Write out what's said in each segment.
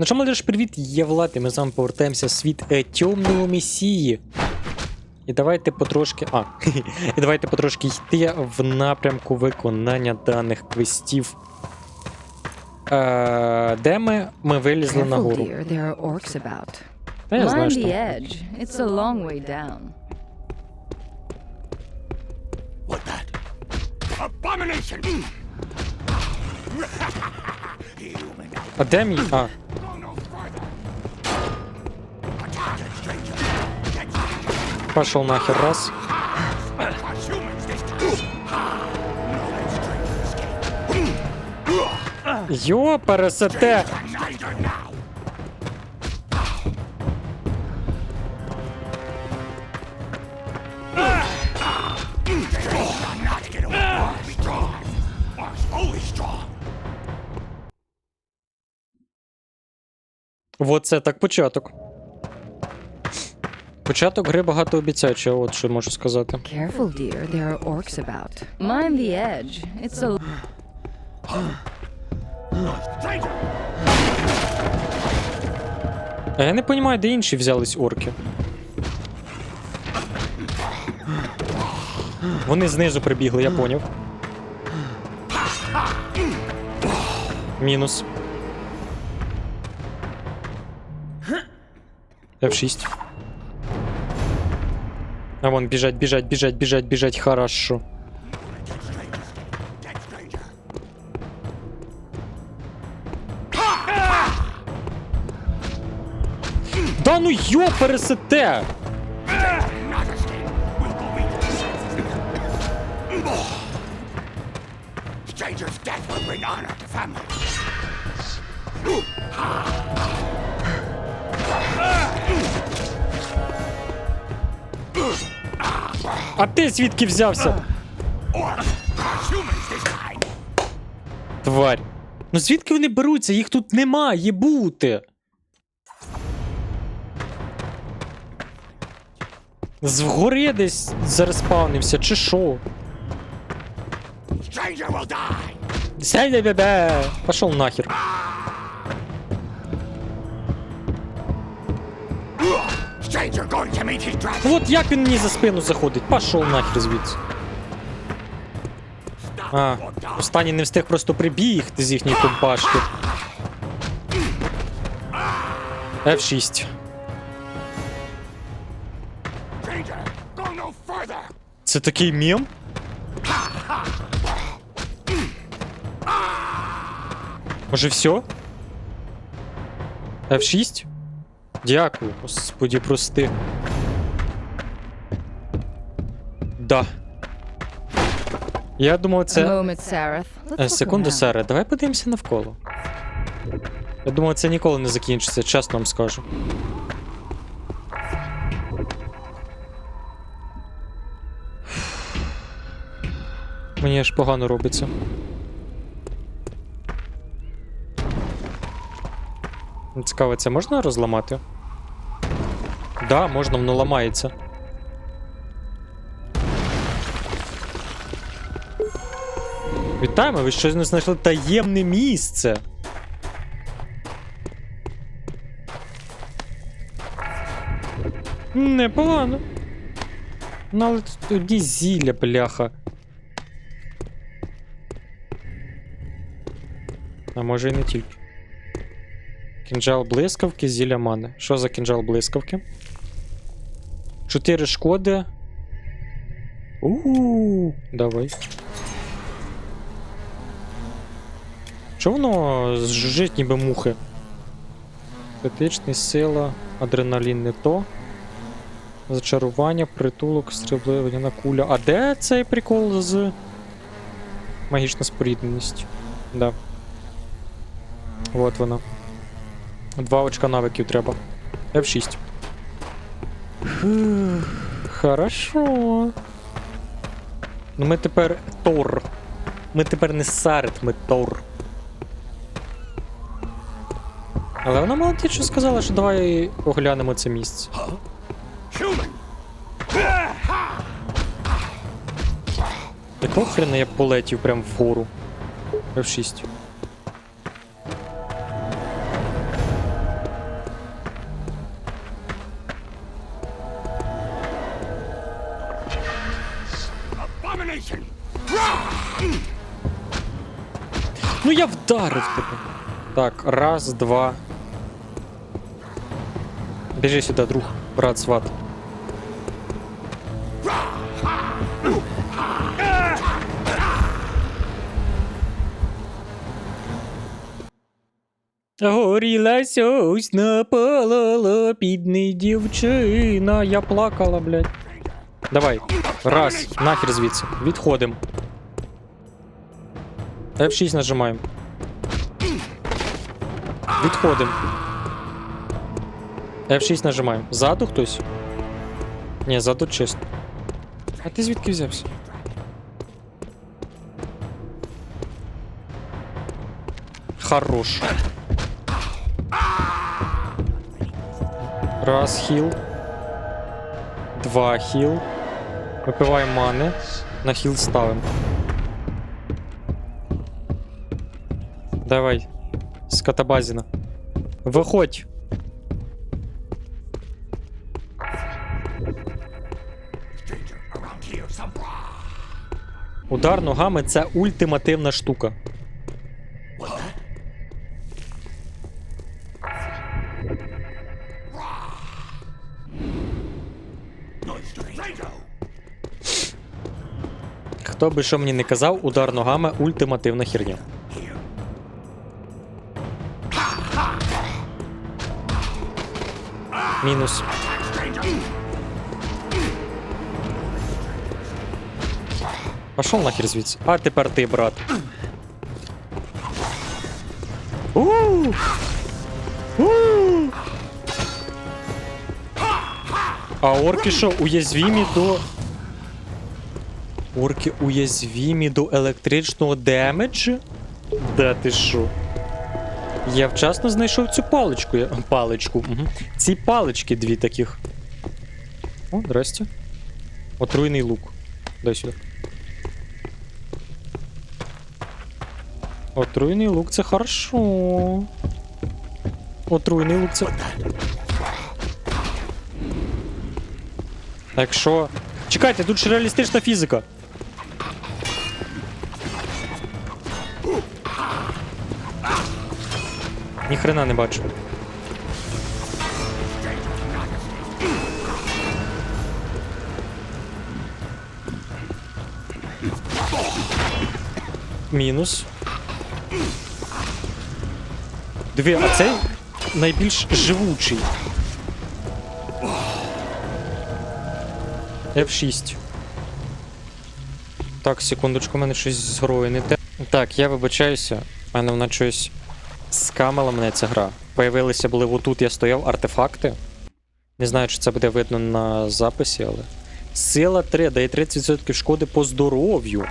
Ну що, молодіж, привіт, я Влад, і ми з вами повертаємося в світ е, темного месії. І давайте потрошки. А, і давайте потрошки йти в напрямку виконання даних квестів. Е, де ми? Ми вилізли. Та я знаю, що. that? Abomination! А де мій? А, Be strong! Orcs always strong! Вот це так початок. Початок гри багатообіцяючий, от що можу сказати. Careful, dear. There are orcs about. Mind the edge. It's a А я не розумію, де інші взялись орки. Вони знизу прибігли, я поняв. Мінус. F6. А вон біжать, біжать, біжать, біжать, біжать, хорошо. Dead stranger! Dead stranger! Да ну йо, пересете! Not escape! We'll go meet Stranger's death will bring honor to family! А ти звідки взявся? Тварь. Ну звідки вони беруться? Їх тут немає бути. Згори десь зареспавнився, чи що? Stranger will die! Сяй бебе. Пошел нахер. От як він мені за спину заходить? Пошов нахер звідси. А, останній не встиг просто прибігти з їхньої компашки. F6. Stranger, go! Це такий мем? Може все? F6? Дякую, господі, прости. Да. Я думав, це. Е, Секунду. Сара, давай подивимося навколо. Я думаю, це ніколи не закінчиться, чесно вам скажу. Мені аж погано робиться. Цікаво, це можна розламати? Да, можна, воно ламається. Вітаємо, ви щось не знайшли таємне місце. Непогано. Ну, але тоді зілля, бляха. А може і не тільки. Кінжал блискавки, зілля мани. Що за кінжал блискавки? Чотири шкоди. У, давай. Чого воно жужжить ніби мухи? Критичний сила, адреналін не то. Зачарування, притулок, стріблення куля. А де цей прикол з магічна спорідненість? Да. Вот вона. Два очка навиків треба. F6. Хорошо. Ну ми тепер Тор. Ми тепер не Сарет, ми Тор. Але вона молодець, що сказала, що давай оглянемо це місце. Якого хрена я полетів прям вгору? F6. Вдарив. Так, раз, два. Біжи сюди, друг, брат, сват. Горілася ось напалала підний дівчина. Я плакала, блядь. Давай, раз, нахер звідси. Відходим. F6 нажимаємо. Відходим. F6 нажимаємо. Ззаду хтось? Ні, ззаду чисто. А ти звідки взявся? Хорош. Раз хіл. Два хіл. Випиваємо мани. На хіл ставимо. Давай. Скотобазіна. Виходь. Around here. Удар ногами це ультимативна штука. Хто би що мені не казав, удар ногами ультимативна херня. Stranger. Пошов нахер звідси. А тепер ти, брат. У! У! А орки що, уязвімі до. Орки уязвімі до електричного демеджу? Да ти що? Я вчасно знайшов цю паличку. Паличку. Угу. Ці палички дві таких. О, здрасте. Отруйний лук. Дай сюди. Отруйний лук це хорошо. Отруйний лук це. Так що. Чекайте, тут ж реалістична фізика. Ніхрена не бачу. Мінус. Диви, а цей найбільш живучий. F6. Так, секундочку, у мене щось з грою не те. Так, я вибачаюся. У мене вона щось скамала мене ця гра. Появилися були отут, я стояв артефакти. Не знаю, чи це буде видно на записі, але. Сила 3 дає 30% шкоди по здоров'ю.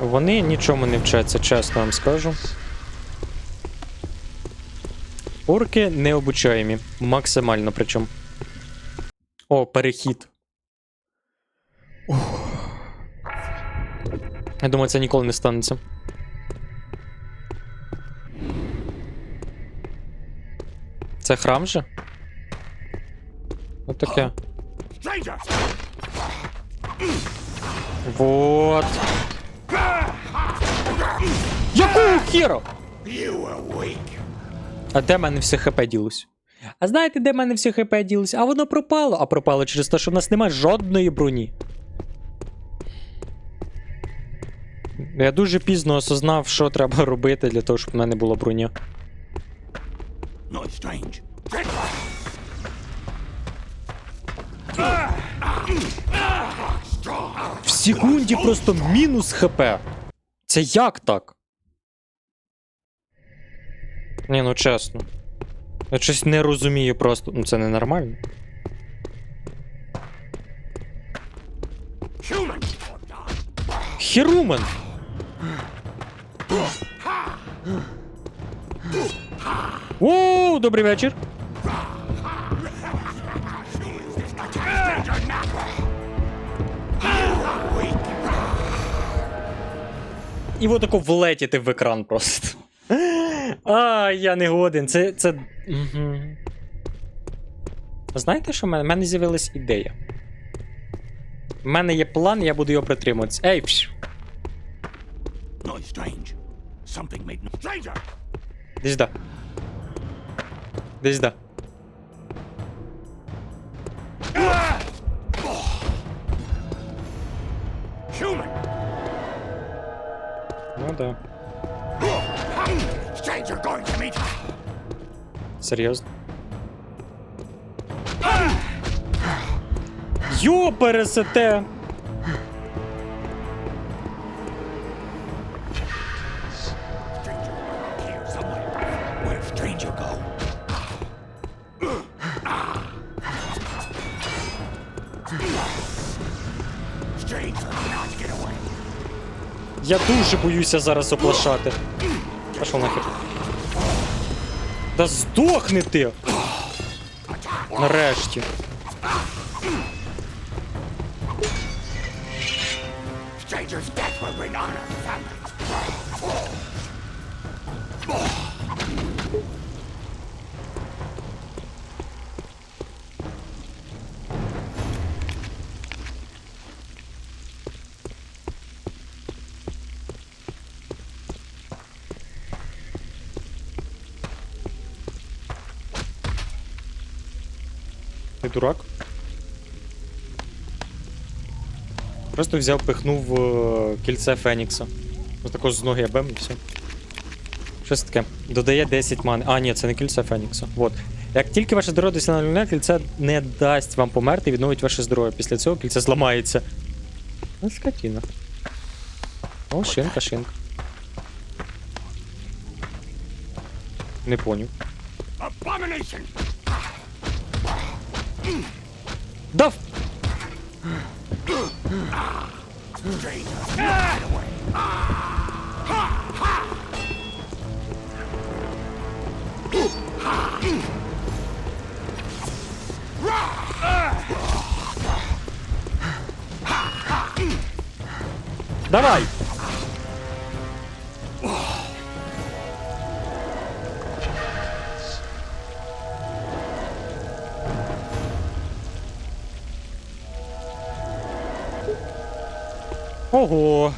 Вони нічому не вчаться, чесно вам скажу. Орки необучаємі. Максимально причому. О, перехід. Ух. Я думаю, це ніколи не станеться. Це храм же? Отаке. Вот. Якого хіра? You were weak. А де в мене все хп ділось? А знаєте, де в мене все хп ділось? А воно пропало. А пропало через те, що в нас немає жодної броні. Я дуже пізно осознав, що треба робити для того, щоб в мене була броня. В секунді просто мінус хп. Це як так? Ні, ну чесно. Я щось не розумію просто. Ну це ненормально. Human. Херумен! Оу, добрий вечір. і отако влетіти в екран просто. А, я не годен. Це. це... Угу. Знаєте, що в мене? В мене з'явилась ідея. У мене є план, я буду його притримуватися. Ей, пш, strange. Something made no stranger. десь да. Десь да. Ну да. Серйозно. Йо, пересете! Я дуже боюся зараз оплашати. Пошов нахер. Да здохни ти! Нарешті. Ти дурак? Просто взяв, пихнув е, кільце Фенікса. Ось тако з ноги бем і все. Щось таке. Додає 10 мани. А, ні, це не кільце Фенікса. Вот. Як тільки ваше здоров'я досягне на нуля, кільце не дасть вам померти і відновить ваше здоров'я. Після цього кільце зламається. Ну, скотіна. О, шинка, шинка. Не поняв. Abomination! Дав! Давай! Ого.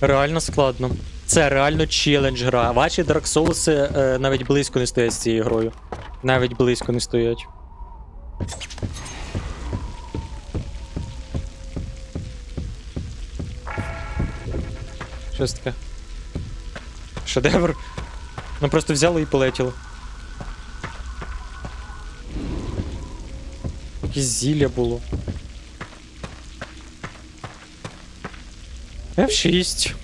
Реально складно. Це реально челендж гра. Ваші Dark Souls е, навіть близько не стоять з цією грою. Навіть близько не стоять. Щось таке. Шедевр. Ну просто взяло і полетіло. Якесь зілля було. F6.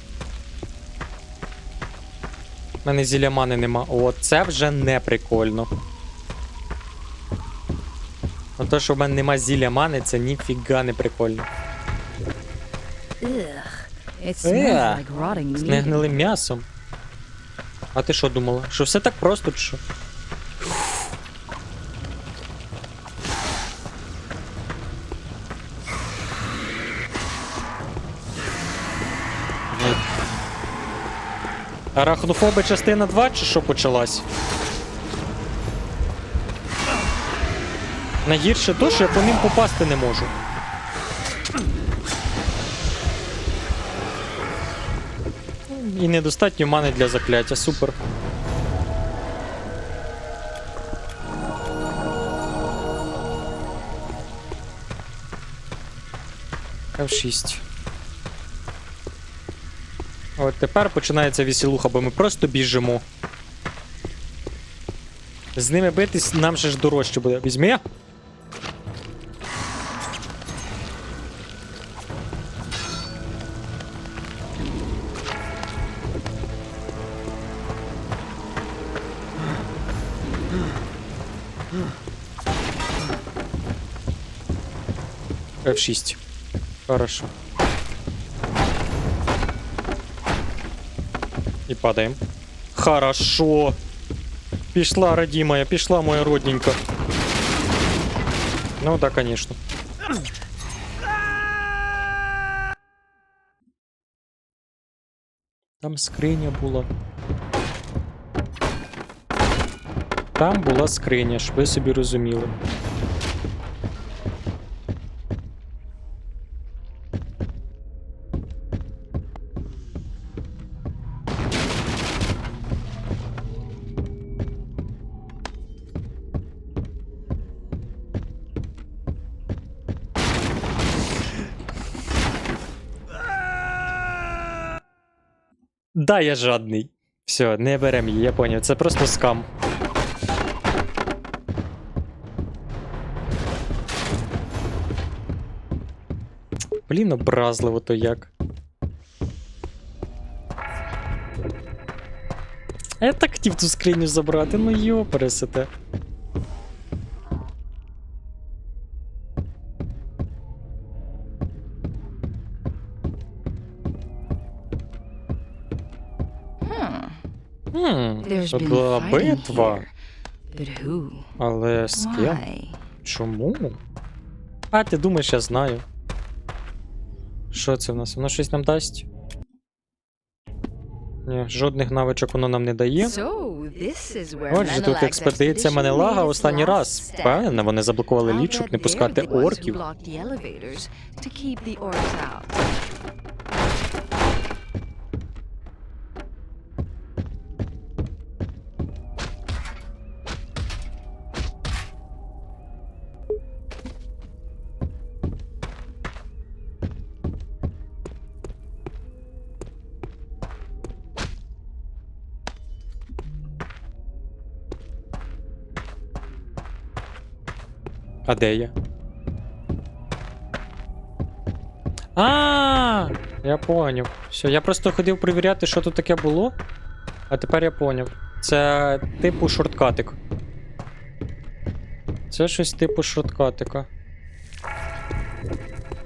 У мене зілля мани нема. О, це вже не прикольно. А то, що в мене нема зілля мани, це ніфіга не прикольно. Like З негнилим м'ясом. А ти що думала? Що все так просто, чи що? Арахнофоби частина 2 чи що почалась? Найгірше то, що я по ним попасти не можу. І недостатньо мани для закляття. Супер. F6. От тепер починається веселуха, бо ми просто біжимо. З ними битись нам ще ж дорожче буде. Візьми. F6. Хорошо. І падаємо. Хорошо. Пішла, родимая, пішла моя родненька. Ну да, конечно. Там скриня була. Там була скриня, щоб ви собі розуміли. Да, я жадний. Все, не берем її, я поняв. Це просто скам. Блін, образливо то як. А я так хотів ту скриню забрати, ну йо, пересете. Хм, There's то been була битва. Але з ким? Чому? А, ти думаєш, я знаю. Що це в нас? Воно щось нам дасть? Ні, жодних навичок воно нам не дає. Отже, тут експедиція Менелага останній раз. Впевнена, вони заблокували I'll лічок не пускати орків. А де я? А, я поняв. Все, я просто ходив перевіряти, що тут таке було. А тепер я поняв. Це типу шорткатик. Це щось типу шорткатика.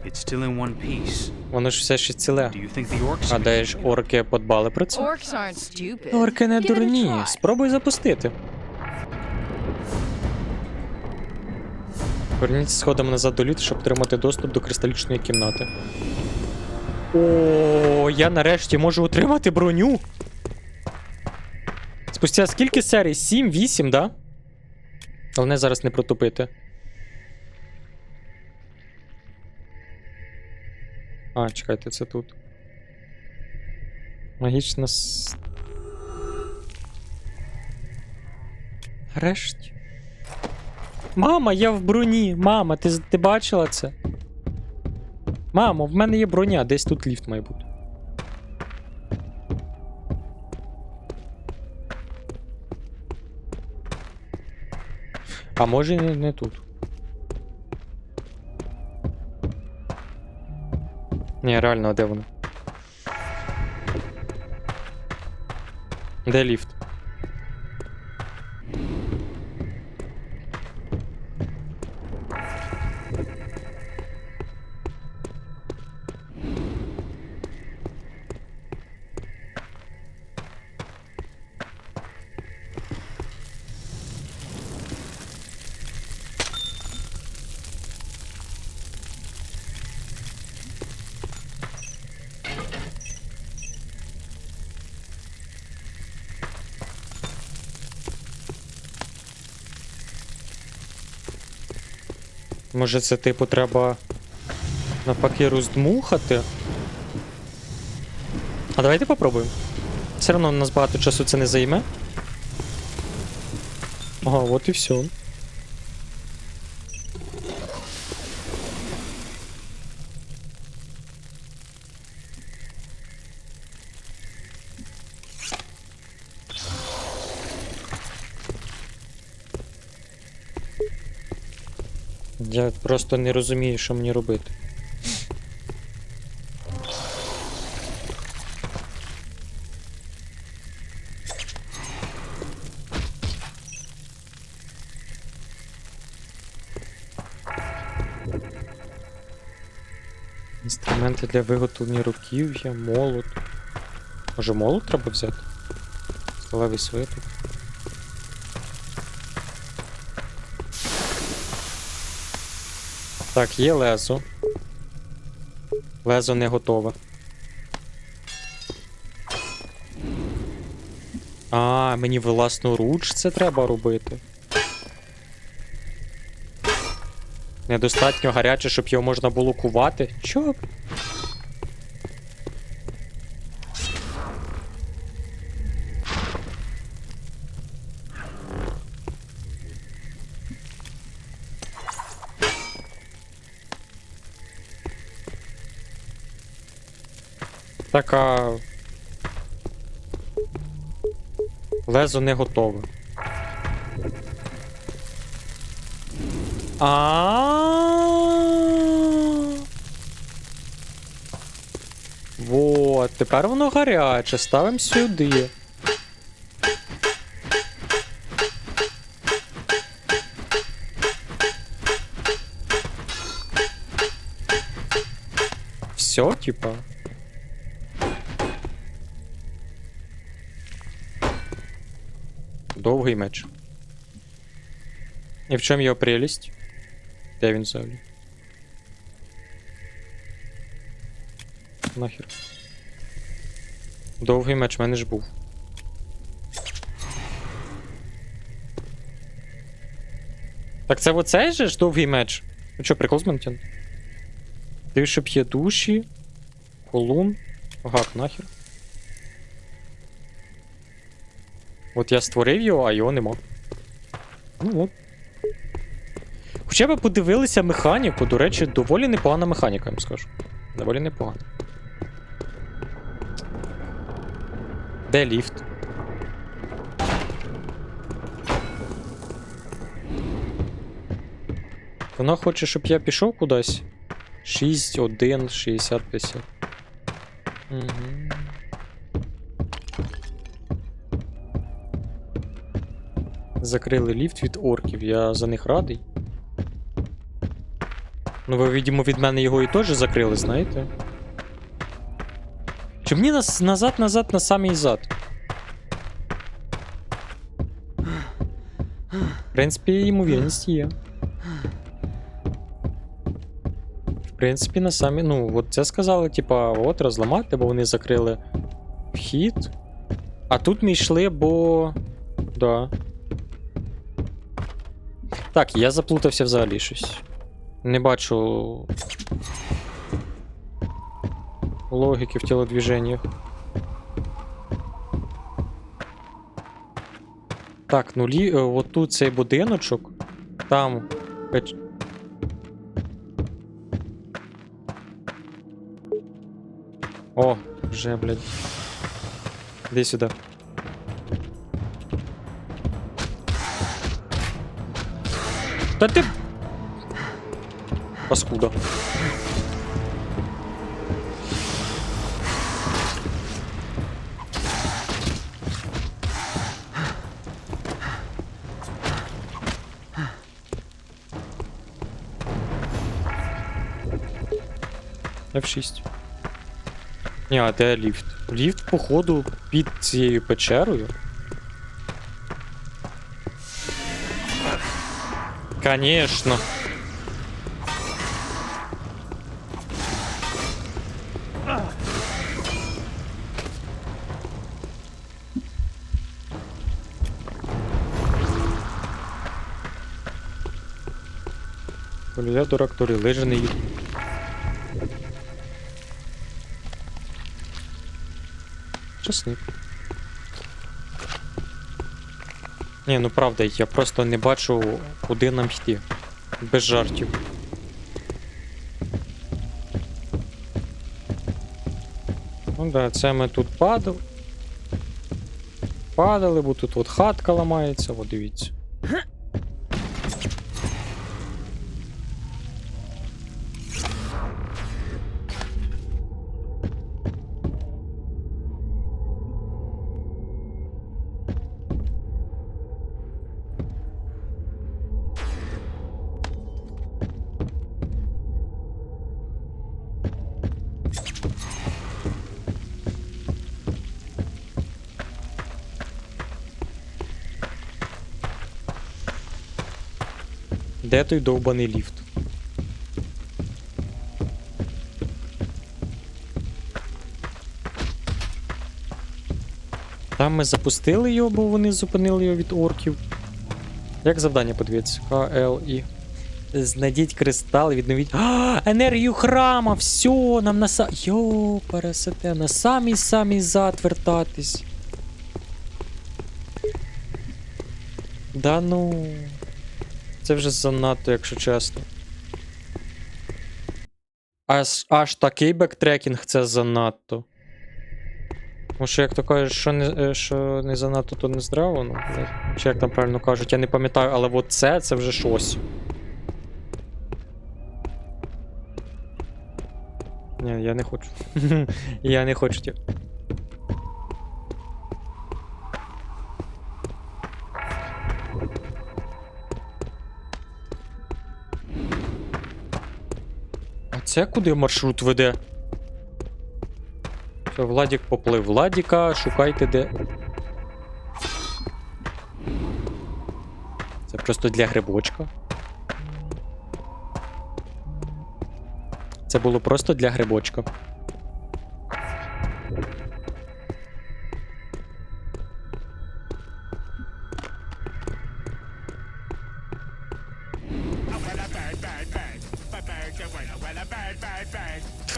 It's still in one piece. Воно ж все ще ціле. А де ж орки подбали про це? Орки не дурні. Спробуй запустити. Верніться сходом назад до літ, щоб отримати доступ до кристалічної кімнати. О, я нарешті можу отримати броню. Спустя скільки серій? 7, 8, да? Головне зараз не протупити. А, чекайте, це тут. Магічна с... Мама, я в броні. Мама, ти, ти бачила це? Мамо, в мене є броня, десь тут ліфт має бути. А може не, не тут. Ні, реально, а де воно? Де ліфт? Може це типу треба навпаки роздмухати? А давайте попробуємо. Все одно у нас багато часу це не займе. Ага, от і все. Я просто не розумію, що мені робити. Інструменти для виготовлення руків'я, молот. Може молот треба взяти? Сталевий свиток. Так, є лезо. Лезо не готове. А, мені власноруч це треба робити. Недостатньо гаряче, щоб його можна було кувати. Чо? Така. Лезо не готове. А. Вот, тепер воно гаряче. Ставимо сюди. Все, типа. Довгий меч. І в чому його прелість? Де він взагалі? Нахер. Довгий меч в мене ж був. Так це оцей же ж довгий меч? Ну що, прикол з Монтян? Ти що п'є душі? Колун? Гак, нахер. От я створив його, а його нема. Ну от. Хоча б подивилися механіку, до речі, доволі непогана механіка, я вам скажу. Доволі непогана. Де ліфт? Вона хоче, щоб я пішов кудись. 6, 1, 60, 50. Угу. Закрили ліфт від орків, я за них радий. Ну, ви, видимо, від мене його і теж закрили, знаєте? Чи мені нас назад, назад, на самий зад? В принципі, ймовірність є. В принципі, на самі. Ну, от це сказали, типа, от розламати, бо вони закрили вхід. А тут ми йшли, бо. Да. Так, я заплутався взагалі щось. Не бачу. Логіки в тілодвіженнях. Так, ну лі... е, тут цей будиночок. Там. О, вже, блядь. Іди сюди. Та ти. Паскуда. F6. Ні, а де ліфт? Ліфт, походу, під цією печерою. Конечно. Коля дурак, то лижений. Чесник. Ні, ну правда, я просто не бачу, куди нам йти. Без жартів. Ну да, це ми тут падали. Падали, бо тут от хатка ламається, от дивіться. Де той довбаний ліфт? Там ми запустили його, бо вони зупинили його від орків. Як завдання подивіться? КЛІ. Знайдіть кристал, і відновіть. А, енергію храма! Все, нам на са. Йо, пересете, на самий самий зад вертатись. Да ну. Це вже занадто, якщо чесно. Аж, аж такий бектрекінг це занадто. Тому що, як то кажуть, що не, е, що не занадто, то не здраво, ну, чи як там правильно кажуть, я не пам'ятаю, але от це, це вже щось. Ні, я не хочу. я не хочу. Це куди маршрут веде? Все, Владік поплив. Владіка, шукайте де. Це просто для грибочка. Це було просто для грибочка.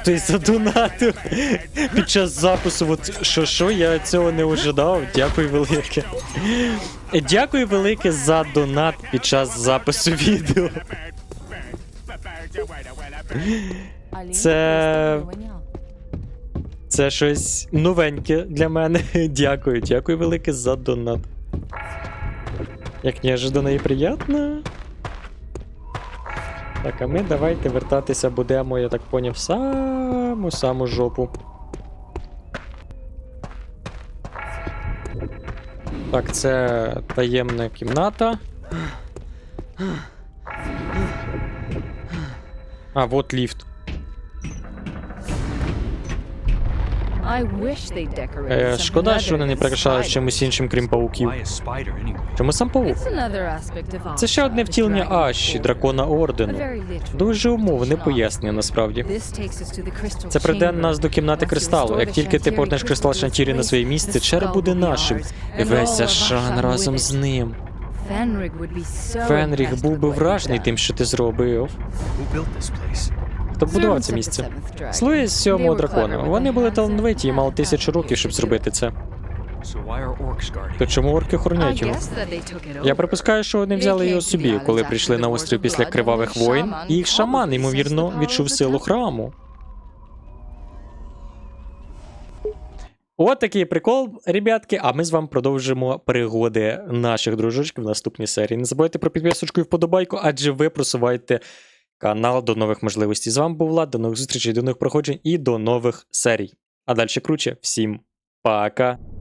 Хтось задонатив під час запису. От що що, я цього не ожидав. Дякую велике. Дякую велике за донат під час запису відео. Це. Це щось новеньке для мене. Дякую, дякую велике за донат. Як неожиданно і приємно. Так, а ми давайте вертатися будемо, я так поняв, в саму саму жопу. Так, це таємна кімната. А, вот ліфт. Е, шкода, що вони не прикрашають чимось іншим, крім пауків. Чому сам паук? Це ще одне втілення Аші, дракона ордену. Дуже умовне пояснення насправді. Це приведе нас до кімнати кристалу. Як тільки ти повернеш кристал Шантірі на своє місце, skull буде нашим. І весь Ашан разом з ним. Фенріх був би вражений тим, що ти зробив. Who built this place? Хто будував Servants це місце? Слуги з сьомого дракона. Вони були талановиті і мали тисячу років, щоб зробити це. То чому орки охороняють його? Я припускаю, що вони взяли його собі, коли прийшли на острів після кривавих воїн, і їх шаман, ймовірно, відчув силу храму. От такий прикол, ребятки. А ми з вами продовжимо пригоди наших дружочків в наступній серії. Не забувайте про підписочку і вподобайку, адже ви просуваєте канал до нових можливостей. З вами був Влад, до нових зустрічей, до нових проходжень і до нових серій. А далі круче. Всім пока!